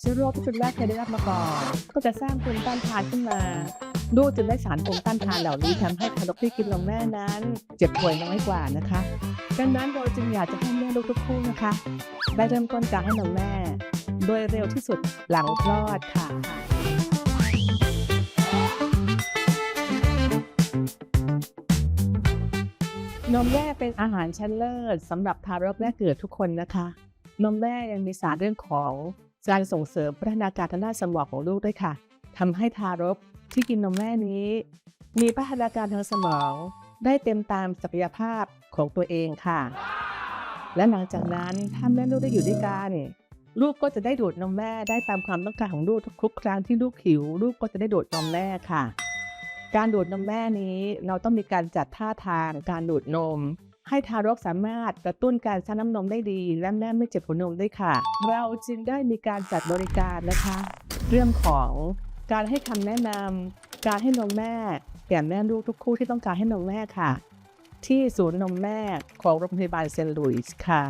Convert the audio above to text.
เชื้อโรคที่คุณแม่เคยได้รับมาก่อน ก็จะสร้างภูมิต้านทานขึ้นมา ลูกจึงได้สารภูมิต้านทานเหล่านี้ทำให้ทารกที่กินนมแม่นั้น เจ็บป่วยน้อยกว่านะคะ ดังนั้นเราจึงอยากจะให้แม่ลูกทุกคู่นะคะ ได้เริ่มต้นการให้นมแม่ โดยเร็วที่สุดหลังคลอดค่ะนมแม่เป็นอาหารชั้นเลิศสำหรับทารกแรกเกิดทุกคนนะคะ นมแม่ยังมีสารเรื่องของ การส่งเสริมพัฒนาการทางด้านสมองของลูกด้วยค่ะทำให้ทารกที่กินนมแม่นี้ มีพัฒนาการทางสมอง ได้เต็มตามศักยภาพของตัวเองค่ะ และหลังจากนั้นถ้าแม่ลูกได้อยู่ด้วยกันลูกก็จะได้ดูดนมแม่ได้ตามความต้องการของลูกทุกครั้งที่ลูกหิว ลูกก็จะได้ดูดนมแม่ค่ะ การดูดนมแม่นี้เราต้องมีการจัดท่าทางการดูดนม ให้ทารกสามารถกระตุ้นการสร้างน้ำนมได้ดี และแม่ไม่เจ็บหัวนมด้วยค่ะ เราจึงได้มีการจัดบริการนะคะ เรื่องของการให้คำแนะนำการให้นมแม่แก่แม่ลูกทุกคู่ที่ต้องการให้นมแม่ค่ะ ที่ศูนย์นมแม่ของโรงพยาบาลเซนต์หลุยส์ค่ะ